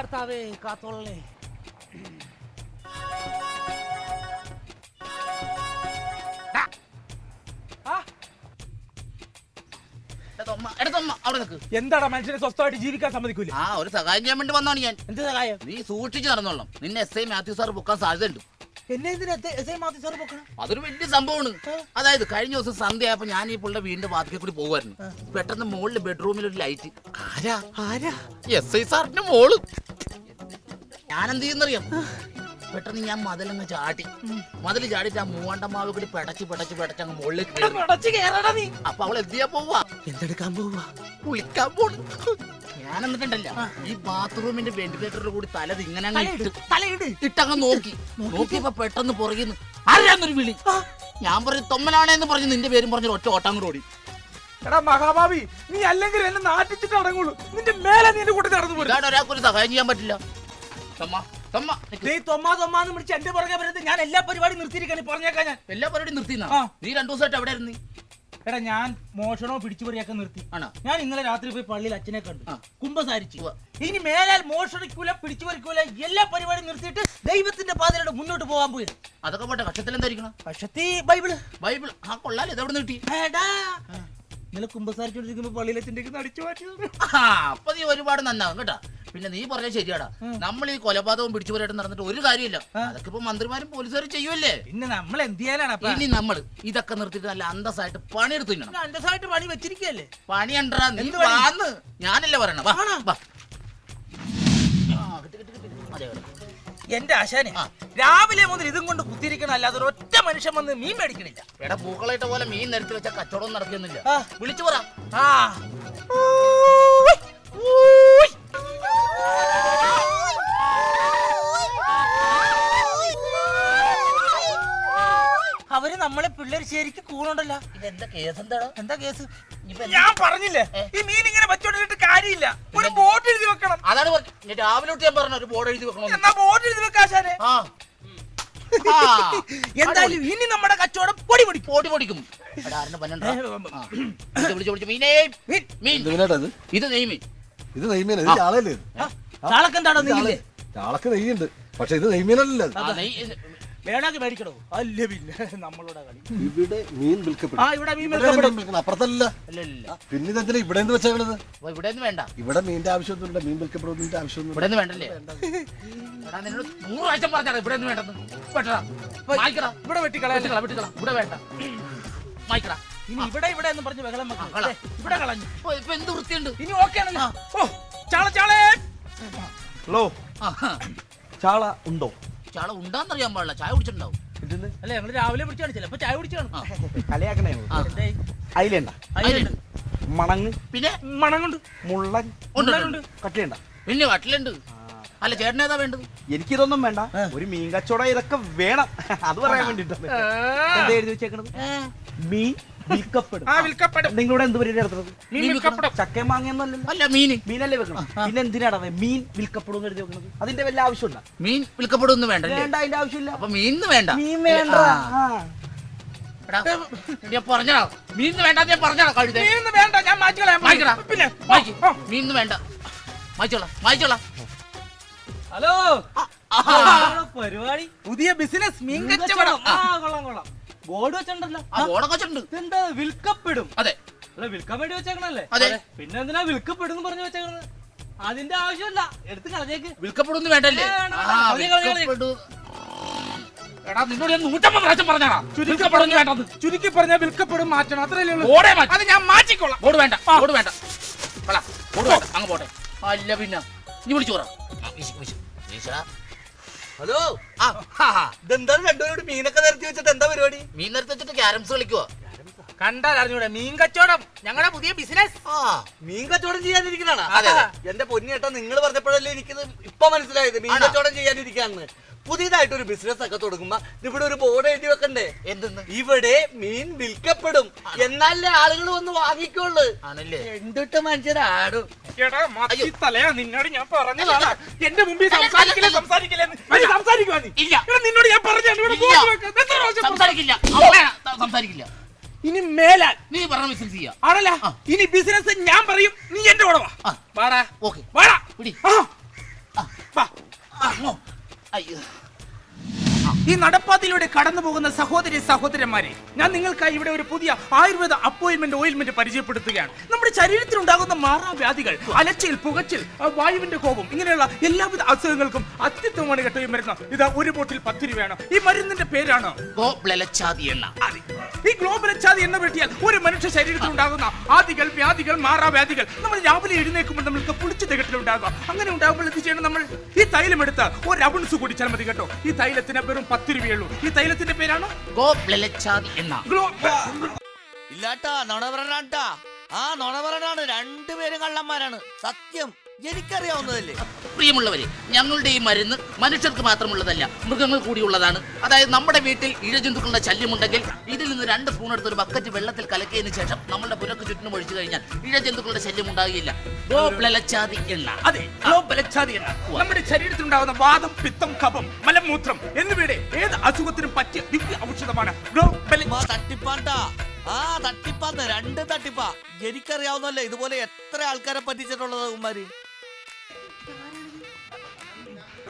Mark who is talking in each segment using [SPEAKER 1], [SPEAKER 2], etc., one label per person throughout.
[SPEAKER 1] കർത്താവേ കാത്തോളേ
[SPEAKER 2] ഡാ,
[SPEAKER 1] ആ,
[SPEAKER 2] എടാ തൊമ്മ, എടാ തൊമ്മ, അവിടെ നിൽക്ക്
[SPEAKER 1] എന്താടാ മനുഷ്യനെ സ്വസ്ഥമായിട്ട് ജീവിക്കാൻ സമ്മതിക്കൂല?
[SPEAKER 2] ആ ഒരു സഹായം ചെയ്യാൻ വേണ്ടി വന്നാണ് ഞാൻ.
[SPEAKER 1] എന്ത് സഹായം?
[SPEAKER 2] നീ സൂക്ഷിച്ചു നടന്നോളാം നിന്നെ എസ് ഐ മാത്യു സാർ പൊക്കാൻ സാധ്യതയുണ്ട്. അതൊരു വലിയ സംഭവമാണ്. അതായത് കഴിഞ്ഞ ദിവസം സന്ധ്യ ആയപ്പോ ഞാൻ ഈ പുള്ള വീടിന്റെ വാതിക്കൽ കൂടി പോകുമായിരുന്നു പെട്ടെന്ന് മുകളിൽ ബെഡ്റൂമിൽ ഒരു ലൈറ്റ് ആരാ?
[SPEAKER 1] ആരാ?
[SPEAKER 2] എസ് ഐ സാറിന്റെ മോൾ. ഞാൻ എന്ത് ചെയ്യുന്നറിയാം പെട്ടെന്ന് ഞാൻ മതിലങ്ങ് ചാടി. മതിൽ ചാടിയിട്ട് ആ മൂവാണ്ടമാവ് കൂടി പെടച്ച് പെടച്ച് പെടച്ച് അങ്ങ് മുകളിൽ കയറി. അപ്പൊ അവൾ എന്ത് ചെയ്യാൻ പോവാ?
[SPEAKER 1] എന്തെടുക്കാൻ പോവാ?
[SPEAKER 2] കുളിക്കാൻ പോണ്. ഞാൻ എന്നിട്ടുണ്ടല്ല. ഈ ബാത്റൂമിന്റെ വെന്റിലേറ്ററിൽ കൂടി തലത് ഇങ്ങനെ
[SPEAKER 1] തലയിട്
[SPEAKER 2] ഇട്ട്
[SPEAKER 1] തലയിട്
[SPEAKER 2] ഇട്ടങ്ങ് നോക്കി. നോക്കിയപ്പോ പെട്ടെന്ന് പുറകിന്ന് അറിയാന്നൊരു വിളി. ഞാൻ പറഞ്ഞു തൊമ്മനാണേന്ന് പറഞ്ഞു നിന്റെ പേരും പറഞ്ഞു ഒറ്റ ഓട്ടം കൂടെ ഓടി.
[SPEAKER 1] എടാ മഹാഭാവി നീ അല്ലെങ്കിൽ എന്നെ നാട്ടിച്ചിട്ട് അടങ്ങുള്ളൂ. നിന്റെ മേലെ നീ എന്റെ കൂട്ടി നടന്നു പോരും
[SPEAKER 2] ഒരാൾക്കൊരു ഒരാൾക്ക് സഹായം ചെയ്യാൻ പറ്റില്ല.
[SPEAKER 1] നീ തൊമ്മാ തൊമ്മാന്ന് വിളിച്ച് എന്റെ പുറകെ വരുന്നത് ഞാൻ എല്ലാ പരിപാടിയും നിർത്തിയിരിക്കാണ് പറഞ്ഞേക്കാ ഞാൻ.
[SPEAKER 2] എല്ലാ പരിപാടിയും നിർത്തിന്നാ
[SPEAKER 1] ആ.
[SPEAKER 2] നീ രണ്ടു ദിവസമായിട്ട് എവിടെ ഇരുന്ന്
[SPEAKER 1] എടാ ഞാൻ മോഷണോ പിടിച്ചുപറിയൊക്കെ നിർത്തി.
[SPEAKER 2] ആണോ?
[SPEAKER 1] ഞാൻ ഇന്നലെ രാത്രി പോയി പള്ളിയിൽ അച്ഛനെ കണ്ടു.
[SPEAKER 2] ആ.
[SPEAKER 1] കുംഭസാരിച്ചു
[SPEAKER 2] ഉവ്വ.
[SPEAKER 1] ഇനി മേലാൽ മോഷണിക്കൂല പിടിച്ചുപറിക്കൂല എല്ലാ പരിപാടിയും നിർത്തിയിട്ട് ദൈവത്തിന്റെ പാതയിലൂടെ മുന്നോട്ട് പോകാൻ പോയി.
[SPEAKER 2] അതൊക്കെ പോട്ടെ കക്ഷത്തിൽ എന്തായിരിക്കണം
[SPEAKER 1] പക്ഷത്തി ബൈബിൾ.
[SPEAKER 2] ബൈബിൾ ആ കൊള്ളാലോ ഇതെവിടെ നിന്ന് കിട്ടി.
[SPEAKER 1] എടാ. ഇന്നലെ കുംഭസാരിച്ചോണ്ടിരിക്കുമ്പോ പള്ളിയിലെത്തിന്റെ അടിച്ചു മാറ്റിയത്
[SPEAKER 2] ആ അപ്പൊ നീ ഒരുപാട് നന്നാവും കേട്ടാ. പിന്നെ നീ പറഞ്ഞ ശരിയാടാ. നമ്മൾ ഈ കൊലപാതകവും പിടിച്ചുപോരായിട്ട് നടന്നിട്ട് ഒരു കാര്യമില്ല. അതൊക്കെ ഇപ്പൊ മന്ത്രിമാരും പോലീസുകാരും ചെയ്യുമല്ലേ
[SPEAKER 1] പിന്നെ നമ്മൾ എന്ത് ചെയ്യാനാണ്
[SPEAKER 2] ഇനി നമ്മൾ ഇതൊക്കെ നിർത്തിയിട്ട് നല്ല അന്തസ്സായിട്ട് പണിയെടുത്ത് തിന്നണം
[SPEAKER 1] അന്തസ്സായിട്ട് പണി വെച്ചിരിക്കല്ലേ
[SPEAKER 2] പണിയണ്ടാ നീ
[SPEAKER 1] പണി?
[SPEAKER 2] വാന്ന്. ഞാനല്ലേ പറയണ. വാ വാ. അതെ.
[SPEAKER 1] എന്റെ ആശാനെ രാവിലെ മുതൽ ഇതും കൊണ്ട് കുത്തിയിരിക്കണം അല്ലാതെ ഒരു ഒറ്റ മനുഷ്യൻ വന്ന് മീൻ മേടിക്കണില്ല.
[SPEAKER 2] എടാ പൂക്കളായിട്ട പോലെ മീൻ നിരത്തി വെച്ച കച്ചവടം നടത്തിയൊന്നുമില്ല. വിളിച്ചു പറ.
[SPEAKER 1] ആ. നമ്മളെ പിള്ളേർ ശരിക്കും കൂണുണ്ടല്ലോ.
[SPEAKER 2] ഇതെന്താ കേസ് എന്താണോ
[SPEAKER 1] എന്താ കേസ്? ഞാൻ പറഞ്ഞില്ലേ ഈ മീൻ ഇങ്ങനെ വെച്ചോണ്ടിട്ട് കാര്യമില്ല. ഒരു ബോർഡ് എഴുതി വെക്കണം.
[SPEAKER 2] അതാണ് പറഞ്ഞത്. ഞാൻ രാവിലെ തൊട്ട് ഞാൻ പറഞ്ഞു ഒരു ബോർഡ് എഴുതി വെക്കണം
[SPEAKER 1] എന്നാ ബോർഡ് എഴുതി വെക്കാശാനെ
[SPEAKER 2] ആ. ആ.
[SPEAKER 1] എന്തായാലും ഇനി നമ്മുടെ കച്ചവടം പൊടി പൊടി.
[SPEAKER 2] പൊടി പൊടിക്കും.
[SPEAKER 3] ഇത്?
[SPEAKER 2] ഇത് നെയ്മീൻ
[SPEAKER 3] ഇത് നെയ്മീന ഇത്?
[SPEAKER 1] ചാളക്കെന്താണോ
[SPEAKER 3] ചാളക്ക് നെയ്യുണ്ട് പക്ഷെ ഇത് നെയ്മീനല്ലല്ലോ ഇത്.
[SPEAKER 2] ആ, നെയ്
[SPEAKER 1] വേണമെങ്കിൽ മേടിക്കണോ? അല്ല പിന്നെ നമ്മളോട് കളി.
[SPEAKER 3] ഇവിടെ മീൻ വിൽക്കപ്പെടും.
[SPEAKER 1] ആ ഇവിടെ മീൻ
[SPEAKER 3] ഇവിടെ
[SPEAKER 1] വിൽക്കപ്പെടും
[SPEAKER 3] മീൻ വിൽക്കണം. അപ്പുറത്തല്ല. പിന്നെ ഇതെന്തിനാ ഇവിടെ എന്ത് വെച്ചേക്കണത്
[SPEAKER 2] അപ്പൊ ഇവിടെ ഒന്നും വേണ്ട.
[SPEAKER 3] ഇവിടെ മീനിന്റെ ആവശ്യമൊന്നുമില്ല. മീൻ വിൽക്കപ്പെടുന്നതിന്റെ ആവശ്യമൊന്നും
[SPEAKER 2] ഇവിടെ ഒന്നും വേണ്ടല്ലേ? എടാ നിന്നോട് നൂറ് പ്രാവശ്യം പറഞ്ഞാ ഇവിടെ ഒന്നും വേണ്ടെന്ന് വെട്ടടാ മായ്ക്കടാ.
[SPEAKER 1] ഇവിടെ
[SPEAKER 2] വെട്ടിക്കള വെട്ടിക്കള. ഇവിടെ വേണ്ട. മായ്ക്കടാ.
[SPEAKER 1] ഇനി ഇവിടെ ഇവിടെ എന്ന് പറഞ്ഞ് ബഹളം വെക്കണം. ദേ, ഇവിടെ കളഞ്ഞു.
[SPEAKER 2] ഇപ്പൊ ഇപ്പൊ എന്ത് വൃത്തിയുണ്ട്?
[SPEAKER 1] ഇനി ഓക്കെ ആണല്ലോ ഓ ചാള ചാളേ.
[SPEAKER 4] ഹലോ. ചാള ഉണ്ടോ?
[SPEAKER 2] ചാള ഉണ്ടാന്നറിയാൻ പാടില്ല. ചായ കുടിച്ചിട്ടുണ്ടാവും.
[SPEAKER 1] അല്ല ഞങ്ങൾ രാവിലെ പിടിച്ചാണ് ചിലപ്പോ ചായ കുടിച്ചാണ്
[SPEAKER 4] അയിലേണ്ട.
[SPEAKER 2] അതിലുണ്ട്.
[SPEAKER 4] മണങ്ങ്.
[SPEAKER 2] പിന്നെ?
[SPEAKER 1] മണങ്ങുണ്ട്.
[SPEAKER 4] മുള്ളൻ.
[SPEAKER 2] ഉണ്ട്,
[SPEAKER 1] ഉണ്ട്.
[SPEAKER 2] ഉണ്ട്.
[SPEAKER 4] കട്ടിയുണ്ട
[SPEAKER 2] പിന്നെ വട്ടിലുണ്ട്. അല്ല ചേട്ടൻ ഏതാ വേണ്ടത്?
[SPEAKER 4] എനിക്കിതൊന്നും വേണ്ട. ഒരു മീൻ കച്ചവടം ഇതൊക്കെ വേണം. അത് പറയാൻ വേണ്ടിട്ടാണ് എന്താ എഴുതി വെച്ചേക്കണത്? മീൻ നിങ്ങളിവിടെ എന്ത് പരിപാടി നടത്തുന്നത്?
[SPEAKER 1] മീൻ വിൽക്കപ്പെടും.
[SPEAKER 4] ചക്കയും മാങ്ങയൊന്നുമല്ലല്ലോ
[SPEAKER 2] അല്ല മീൻ.
[SPEAKER 4] മീനല്ലേ വെക്കണം പിന്നെ എന്തിനാണ് മീൻ വിൽക്കപ്പെടും എന്ന് എഴുതി വെക്കുന്നത്? അതിന്റെ വല്ല ആവശ്യമുണ്ടോ?
[SPEAKER 2] മീൻ വിൽക്കപ്പെടുന്നു വേണ്ടല്ലേ?
[SPEAKER 4] വേണ്ട അതിന്റെ ആവശ്യമില്ല.
[SPEAKER 2] അപ്പൊ മീൻ വേണ്ട.
[SPEAKER 4] മീൻ വേണ്ട.
[SPEAKER 2] മീൻ വേണ്ട ഞാൻ പറഞ്ഞോ കഴുതേ.
[SPEAKER 1] വേണ്ട ഞാൻ പിന്നെ
[SPEAKER 2] മീൻ വേണ്ട.
[SPEAKER 1] ഹലോ. പരിപാടി. പുതിയ ബിസിനസ് മീൻ കച്ചവടം. ആ. കൊള്ളാം കൊള്ളാം. ബോർഡ് വെച്ചിട്ടുണ്ടല്ലോ.
[SPEAKER 2] ആ ബോർഡൊക്കെ വെച്ചിട്ടുണ്ട്.
[SPEAKER 1] ഇതെന്താ വിൽക്കപ്പെടും.
[SPEAKER 2] അതെ.
[SPEAKER 1] അല്ല വിൽക്കാൻ വേണ്ടി വെച്ചേക്കണല്ലേ?
[SPEAKER 2] അതെ.
[SPEAKER 1] പിന്നെ എന്തിനാ വിൽക്കപ്പെടും പറഞ്ഞു വെച്ചേക്കണത്? അതിന്റെ ആവശ്യമില്ല. എടുത്ത് കളഞ്ഞേക്ക്.
[SPEAKER 2] വിൽക്കപ്പെടുന്നു വേണ്ടല്ലേ?
[SPEAKER 1] ഏ, വേണ്ട,
[SPEAKER 2] ആ. വിൽക്കപ്പെടു- എടാ നിന്നോട് ഞാൻ നൂറ്റമ്പത് പ്രാവശ്യം പറഞ്ഞാടാ വിൽക്കപ്പെടുന്നു വേണ്ടത്.
[SPEAKER 1] ചുരുക്കി പറഞ്ഞാൽ വിൽക്കപ്പെടും മാറ്റണം. അത്രയല്ലേ ഉള്ളൂ.
[SPEAKER 2] ബോർഡേ മാറ്റി.
[SPEAKER 1] അത് ഞാൻ മാറ്റിക്കോളാം.
[SPEAKER 2] ബോർഡ് വേണ്ട ബോർഡ് വേണ്ട. കളാ ബോർഡ് വേണ്ട. അങ്ങ് പോട്ടെ. അല്ല പിന്നെ. നീ വിളിച്ചു പറ. ആ, വീശ്, വീശ്. വീശടാ.
[SPEAKER 4] ഹലോ.
[SPEAKER 2] ആ.
[SPEAKER 4] ഇതെന്താണ് രണ്ടുപേരോട് മീനൊക്കെ നിരത്തി വെച്ചിട്ട് എന്താ പരിപാടി?
[SPEAKER 2] മീൻ നിരത്തി വെച്ചിട്ട് ക്യാരംസ് കളിക്കുവോ?
[SPEAKER 1] കണ്ടാൽ അറിഞ്ഞൂടെ മീൻ കച്ചവടം. ഞങ്ങളുടെ പുതിയ ബിസിനസ്
[SPEAKER 4] ആ മീൻ കച്ചവടം ചെയ്യാതിരിക്കുന്നതാണ്
[SPEAKER 2] അതെ.
[SPEAKER 4] എന്റെ പൊന്നിയേട്ടാ നിങ്ങൾ പറഞ്ഞപ്പോഴല്ലേ എനിക്കിത് ഇപ്പൊ മനസ്സിലായത്. മീൻ? കച്ചവടം ചെയ്യാനിരിക്കാന്ന്. പുതിയതായിട്ട് ഒരു ബിസിനസ് ഒക്കെ തുടങ്ങുമ്പോ ഇവിടെ ഒരു ബോർഡ് എഴുതി വെക്കണ്ടേ?
[SPEAKER 2] എന്തെന്ന്?
[SPEAKER 4] ഇവിടെ മീൻ വിൽക്കപ്പെടും. എന്നാലേ ആളുകൾ വന്ന് വാങ്ങിക്കോളു
[SPEAKER 2] ആണല്ലേ?
[SPEAKER 4] എന്തിട്ട് മനുഷ്യരാടും
[SPEAKER 1] എടാ
[SPEAKER 2] മത്തി
[SPEAKER 1] തലയാ നിന്നോട് ഞാൻ പറഞ്ഞതാണ് എന്റെ മുമ്പിൽ സംസാരിക്കില്ല സംസാരിക്കില്ല സംസാരിക്കുവാ നീ
[SPEAKER 2] ഇല്ല.
[SPEAKER 1] എടാ, നിന്നോട് ഞാൻ പറഞ്ഞു ഇവിടെ
[SPEAKER 2] ആ
[SPEAKER 1] ബോർഡ് വെക്കാൻ. എത്ര പ്രാവശ്യം ആ
[SPEAKER 2] സംസാരിക്കില്ല. ആ ആ സംസാരിക്കില്ല.
[SPEAKER 1] ഇനി മേലാൽ.
[SPEAKER 2] നീ പറഞ്ഞ ബിസിനസ് ചെയ്യാ.
[SPEAKER 1] ആണല്ല?
[SPEAKER 2] ആ.
[SPEAKER 1] ഇനി ബിസിനസ് ഞാൻ പറയും നീ എന്റെ കൂടെ വാ.
[SPEAKER 2] ആ.
[SPEAKER 1] വാടാ.
[SPEAKER 2] ഓക്കെ.
[SPEAKER 1] ആ.
[SPEAKER 2] പിടി
[SPEAKER 1] അയ്യോ.
[SPEAKER 2] ഈ
[SPEAKER 5] നടപ്പാതയിലൂടെ കടന്നു പോകുന്ന സഹോദരി സഹോദരന്മാരെ ഞാൻ നിങ്ങൾക്കായി ഇവിടെ ഒരു പുതിയ ആയുർവേദ അപ്പോയിന്റ്മെന്റ് ഓയിൽമെന്റ് പരിചയപ്പെടുത്തുകയാണ്. നമ്മുടെ ശരീരത്തിലുണ്ടാകുന്ന മാറാവ്യാധികൾ അലച്ചിൽ പുകച്ചിൽ വായുവിന്റെ കോപം ഇങ്ങനെയുള്ള എല്ലാവിധ അസുഖങ്ങൾക്കും അത്യുത്തമമാണ് കേട്ടോ ഈ മരുന്ന്. ഇത് ഒരു ബോട്ടിൽ പത്ത് രൂപയാണ്. ഈ മരുന്നിന്റെ പേരാണ്
[SPEAKER 2] എണ്ണ.
[SPEAKER 5] ഈ ഗ്ലോബൽ അച്ചാതി എന്ന് വെട്ടിയാൽ ഒരു മനുഷ്യ ശരീരത്തിൽ ഉണ്ടാകുന്ന ആദികൾ വ്യാധികൾ മാറാവ്യാധികൾ. നമ്മൾ രാവിലെ എഴുന്നേൽക്കുമ്പോൾ നമ്മൾക്ക് പുളിച്ചു തികട്ടിലുണ്ടാകുക അങ്ങനെ ഉണ്ടാകുമ്പോൾ എന്ത് ചെയ്യണം നമ്മൾ? ഈ തൈലം എടുത്ത് ഒരു അബുൺസ് കുടിച്ചാൽ മതി കേട്ടോ. ഈ തൈലത്തിന് വെറും പത്ത് രൂപയുള്ളൂ. ഈ തൈലത്തിന്റെ പേരാണ്?
[SPEAKER 6] ഇല്ലാട്ടാ നുണ പറയണ്ടാ ആ നുണ പറയണാണ് രണ്ടുപേരും കള്ളന്മാരാണ്. സത്യം. എനിക്കറിയാവുന്നതല്ലേ?
[SPEAKER 2] പ്രിയമുള്ളവരെ ഞങ്ങളുടെ ഈ മരുന്ന് മനുഷ്യർക്ക് മാത്രമുള്ളതല്ല മൃഗങ്ങൾ കൂടിയുള്ളതാണ്. അതായത് നമ്മുടെ വീട്ടിൽ ഇഴജന്തുക്കളുടെ ശല്യമുണ്ടെങ്കിൽ ഇതിൽ നിന്ന് രണ്ട് സ്പൂൺ എടുത്ത് ഒരു ബക്കറ്റ് വെള്ളത്തിൽ കലക്കിയതിന് ശേഷം നമ്മളുടെ പുരക്ക് ചുറ്റിനും ഒഴിച്ചു കഴിഞ്ഞാൽ ഇഴജന്തുക്കളുടെ ശല്യം ഉണ്ടാകുകയില്ല ഗോപ്ലച്ചാതി എണ്ണ.
[SPEAKER 5] അതെ എണ്ണ. നമ്മുടെ ശരീരത്തിൽ ഉണ്ടാകുന്ന വാദം പിത്തം കഫം മലമൂത്രം എന്നിവയുടെ ഏത് അസുഖത്തിനും പറ്റിയ ദിവ്യ ഔഷധമാണ്
[SPEAKER 6] തട്ടിപ്പാണ്ടാ. ആ തട്ടിപ്പാന്ന് രണ്ട് തട്ടിപ്പാ. എനിക്കറിയാവുന്നല്ലേ ഇതുപോലെ എത്ര ആൾക്കാരെ പറ്റിച്ചിട്ടുള്ളത് ഉമ്മാര്?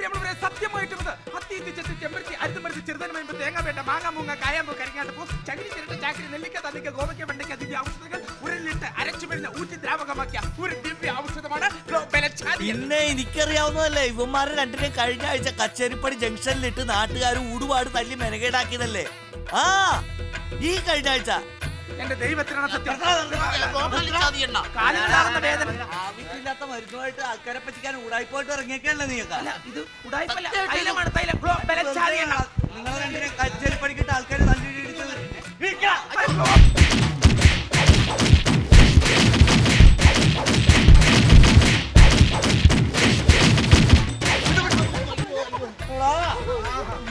[SPEAKER 5] പ്രിയമുള്ളവരെ സത്യമായിട്ടും ഇത് ഹത്തി ഇത്തി ചെത്തി ചെമ്പരത്തി അരുതുമരുത്തി ചെറുതന വേമ്പ് തേങ്ങ വേണ്ട മാങ്ങ മൂങ്ങ കായാമ്പ് കരിങ്ങാട്ട് പോ ചകിരി ചിരട്ട ചാക്കരി നെല്ലിക്ക തന്നിക്ക ഗോവയ്ക്ക വെണ്ടയ്ക്ക ദിവ്യ ഔഷധങ്ങൾ ഉരലിട്ട് അരച്ചു വരുന്ന ഊറ്റി ദ്രാവകമാക്കിയ ഒരു ദിവ്യ ഔഷധമാണ്
[SPEAKER 6] പിന്നെ എനിക്കറിയാവുന്നതല്ലേ ഇവന്മാരെ രണ്ടിനെയും കഴിഞ്ഞ ആഴ്ച കച്ചേരിപ്പടി ജംഗ്ഷനിലിട്ട് നാട്ടുകാർ ഊടുപാട് തല്ലി മെനകേടാക്കിയതല്ലേ? ആ ഈ കഴിഞ്ഞ ആഴ്ച
[SPEAKER 5] എന്റെ ദൈവത്തിനാണ് സത്യം. കാലിലാകുന്ന വേദന.
[SPEAKER 6] ആവശ്യമില്ലാത്ത മരുന്നുമായിട്ട് ആൾക്കാരെ പറ്റിക്കാൻ ഉടായ്പോയിട്ട് ഇറങ്ങിയൊക്കെയല്ലേ നീക്ക
[SPEAKER 5] ഇത് ഉടായ്പല്ല. തൈലമാണ് തൈലം
[SPEAKER 6] നിങ്ങൾ രണ്ടിനെ കച്ചേരി പഠിക്കിട്ട് ആൾക്കാർ തല്ലിടിച്ചത്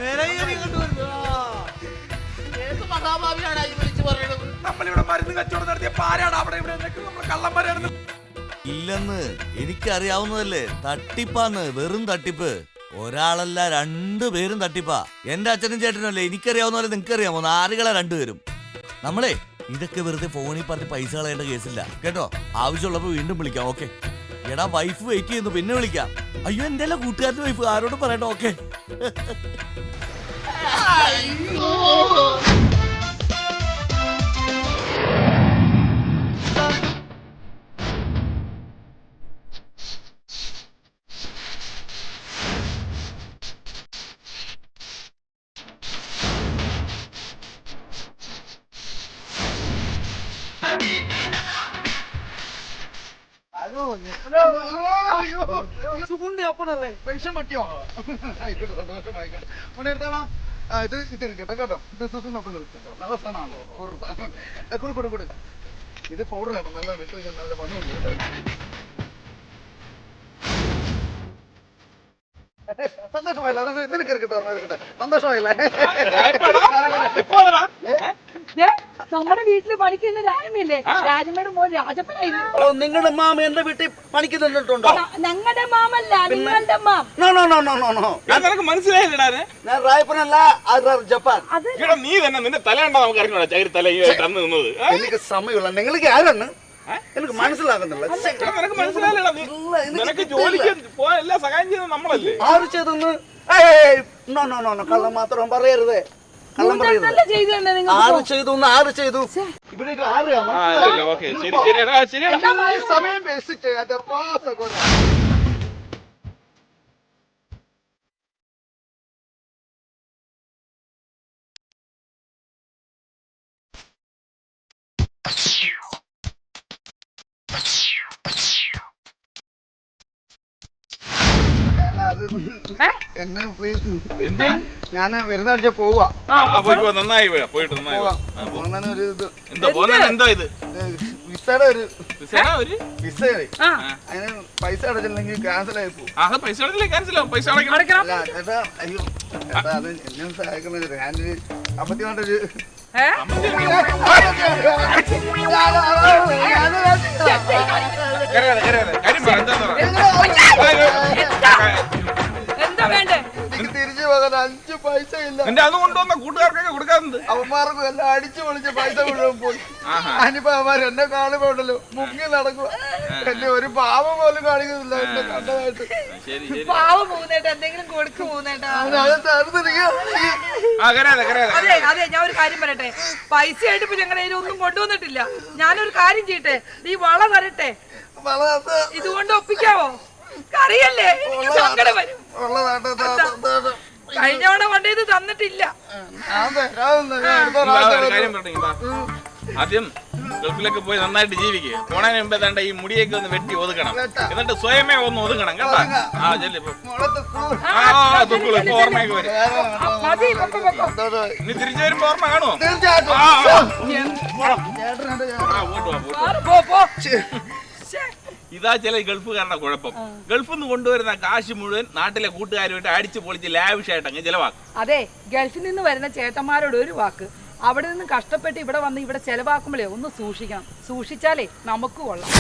[SPEAKER 2] ഏത് മഹാഭാവിയാണ് ഈ വിളിച്ചു പറയുന്നത്
[SPEAKER 5] നമ്മളിവിടെ മരുന്ന് കച്ചവടം നടത്തിയ പാരാണ്. അവിടെ ഇവിടെ നിന്നൊക്കെ നമ്മൾ കള്ളന്മാരാണെന്ന്
[SPEAKER 6] ഇല്ലെന്ന് എനിക്കറിയാവുന്നതല്ലേ. തട്ടിപ്പാന്ന് വെറും തട്ടിപ്പ്. ഒരാളല്ല രണ്ടുപേരും തട്ടിപ്പാ. എന്റെ അച്ഛനും ചേട്ടനും അല്ലേ എനിക്കറിയാവുന്ന പോലെ നിങ്ങൾക്ക് അറിയാമോ നാലുകളെ രണ്ടുപേരും. നമ്മളെ ഇതൊക്കെ വെറുതെ ഫോണിൽ പറഞ്ഞ് പൈസ കളയേണ്ട കേസില്ല. കേട്ടോ? ആവശ്യമുള്ളപ്പോ വീണ്ടും വിളിക്കാം. ഓക്കെ. എടാ വൈഫ് വെയിറ്റ് ചെയ്യുന്നു. പിന്നെ വിളിക്കാം. അയ്യോ എന്റെ അല്ല കൂട്ടുകാരന്റെ വൈഫ് ആരോടും പറയണ്ട. ഓക്കെ.
[SPEAKER 7] സുഖുണ്ട് അപ്പണല്ലേ പെൻഷൻ പറ്റിയോ? ആയിക്കോട്ടെ ആ ഇത് ഇത് എടുക്കട്ടെ കേട്ടോ. ഇത് സുഖം നോക്കി നിർത്തട്ടോ നല്ല സാധനമാണല്ലോ കൊടു കൊടു കൊടു. ഇത് കേട്ടോ നല്ല വിട്ടു നല്ല പണിയുണ്ട് കേട്ടോ. സന്തോഷമായില്ല. നിനക്ക് സന്തോഷമായില്ല.
[SPEAKER 8] നമ്മുടെ വീട്ടിൽ പണിക്കുന്ന രാജമ്മയില്ലേ? രാജമ്മയുടെ മോൻ രാജപ്പനായിരുന്നു.
[SPEAKER 1] നിങ്ങളുടെ മാമ എന്റെ വീട്ടിൽ പണിക്ക് നിന്നിട്ടുണ്ടോ
[SPEAKER 8] ഞങ്ങളുടെ മാമല്ല നിങ്ങളുടെ ma'am.
[SPEAKER 1] No no no no no no
[SPEAKER 9] നിനക്ക് മനസ്സിലായില്ലടാ
[SPEAKER 1] ഞാൻ റായപ്പനല്ല ജപ്പാൻ.
[SPEAKER 8] അത്
[SPEAKER 9] നീ തന്നെ നിന്റെ തലയുണ്ടോ നമുക്ക് അറിഞ്ഞൂടാ ചകിരി തല തന്നു നിന്നത്.
[SPEAKER 7] എനിക്ക് സമയമുള്ള നിങ്ങൾക്ക് ആരാണ്? എനിക്ക് മനസ്സിലാകുന്നില്ല.
[SPEAKER 9] നിനക്ക് മനസ്സിലായില്ലടാ. നീ നിനക്ക് ജോലിക്ക് എല്ലാ സഹായം ചെയ്യുന്നത് നമ്മളല്ലേ?
[SPEAKER 7] ആര് ചെയ്തെന്ന്? നോ നോ നോ കള്ളം മാത്രം പറയരുത്. കള്ളം പറയരുത്. ആര് ചെയ്തു ആര് ചെയ്തു? ഇവിടെ ഇത് ആരെയാണോ സമയം വേസ്റ്റ് ചെയ്യാതെ എന്നെ ഞാൻ വരുന്ന ആഴ്ച പോവാ.
[SPEAKER 9] നന്നായി പോയിട്ട് നന്നായി
[SPEAKER 7] ഒരു ഇത്.
[SPEAKER 9] എന്താ ഇത്?
[SPEAKER 7] വിസയുടെ ഒരു വിസ അതിന് പൈസ അടച്ചില്ലെങ്കിൽ ക്യാൻസൽ ആയി പോകും.
[SPEAKER 9] ആ പൈസ അടച്ചില്ലേ? ക്യാൻസൽ ആവും. പൈസ അടയ്ക്കണം
[SPEAKER 7] ചേട്ടാ അയ്യോ ചേട്ടാ അത് എന്നെ സഹായിക്കുന്നത് ഞാനൊരു അപ്പത്തിയോണ്ടൊരു
[SPEAKER 9] കരയാതെ, കരയാതെ. കാര്യം പറ.
[SPEAKER 8] എന്താ
[SPEAKER 7] എനിക്ക് തിരിച്ചു പോകാൻ അഞ്ച് പൈസ ഇല്ല.
[SPEAKER 9] എന്റെ അത് കൊണ്ടുവന്ന കൂട്ടുകാർക്കൊക്കെ കൊടുക്കാറുണ്ട്.
[SPEAKER 7] അവന്മാർക്കും എല്ലാം അടിച്ചു പൊളിച്ച് പൈസ മുഴുവൻ പോയി. അനിപ്പോ അവന്മാർ എന്നെ കാണുമ്പോണ്ടല്ലോ മുങ്ങി നടക്കുക എന്നെ ഒരു പാവം പോലും കാണിക്കുന്നില്ല എന്നെ കണ്ടതായിട്ട്.
[SPEAKER 9] ശരി ശരി.
[SPEAKER 8] പാവം പോകുന്നേട്ടാ എന്തെങ്കിലും കൊടുക്കു പോകുന്നേട്ടാ
[SPEAKER 7] അത്
[SPEAKER 8] അതെ അതെ ഞാൻ ഒരു കാര്യം പറയട്ടെ. പൈസ ആയിട്ട് ഇപ്പൊ ഞങ്ങളുടെ കയ്യിൽ ഒന്നും കൊണ്ടുവന്നിട്ടില്ല. ഞാനൊരു കാര്യം ചെയ്യട്ടെ നീ വള തരട്ടെ. ഇതുകൊണ്ട് ഒപ്പിക്കാവോ? കറിയല്ലേ? സങ്കടം വരും.
[SPEAKER 7] ഉള്ളതാട്ടെ
[SPEAKER 8] കഴിഞ്ഞ തവണ കൊണ്ട് ഇത് തന്നിട്ടില്ല.
[SPEAKER 9] ആദ്യം ഗൾഫിലൊക്കെ പോയി നന്നായിട്ട് ജീവിക്കുക പോണതിന് മുമ്പ് തണ്ട ഈ മുടിയൊക്കെ ഒന്ന് വെട്ടി ഒതുക്കണം. എന്നിട്ട് സ്വയമേ ഒന്ന് ഒതുക്കണം കേട്ടോ? ആ ചെല്ലു തുക്കുളു. ഇപ്പൊ ഓർമ്മയൊക്കെ വരും? ഇനി തിരിച്ചു വരുമ്പോ ഓർമ്മ കാണുമോ ആ, വാ ഇതാ ചില ഗൾഫ് ഗൾഫുകാരുടെ കുഴപ്പം. ഗൾഫിൽ നിന്ന് കൊണ്ടുവരുന്ന കാശ് മുഴുവൻ നാട്ടിലെ കൂട്ടുകാരുമായിട്ട് അടിച്ചു പൊളിച്ച് ലാവിഷായിട്ട് അങ്ങ് ചിലവാക്കും.
[SPEAKER 8] അതെ ഗൾഫിൽ നിന്ന് വരുന്ന ചേട്ടന്മാരോട് ഒരു വാക്ക്. അവിടെ നിന്ന് കഷ്ടപ്പെട്ട് ഇവിടെ വന്ന് ഇവിടെ ചെലവാക്കുമ്പോഴേ ഒന്ന് സൂക്ഷിക്കണം. സൂക്ഷിച്ചാലേ നമുക്ക് കൊള്ളാം.